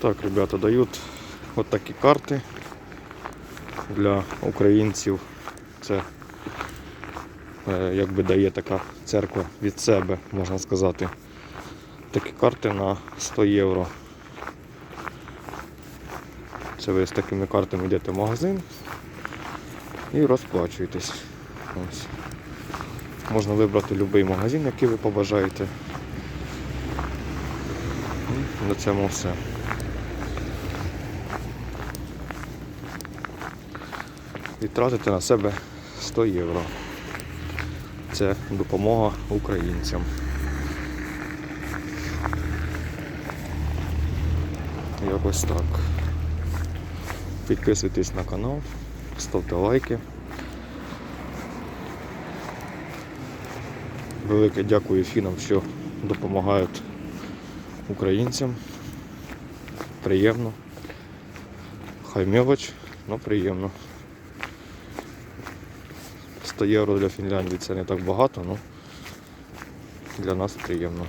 Так, ребята, дають от такі карти для українців. Це е, якби дає така церква від себе, можна сказати. Такі карти на 100 євро. Це ви з такими картами йдете в магазин і розплачуєтесь. Ось. Можна вибрати будь-який магазин, який ви побажаєте. На цьому все. І тратите на себе 100 євро. Це допомога українцям. Якось так. Підписуйтесь на канал, ставте лайки. Велике дякую фінам, що допомагають українцям. Приємно. Хай мелоч, але приємно. 100 євро для Фінляндії це не так багато, але для нас приємно.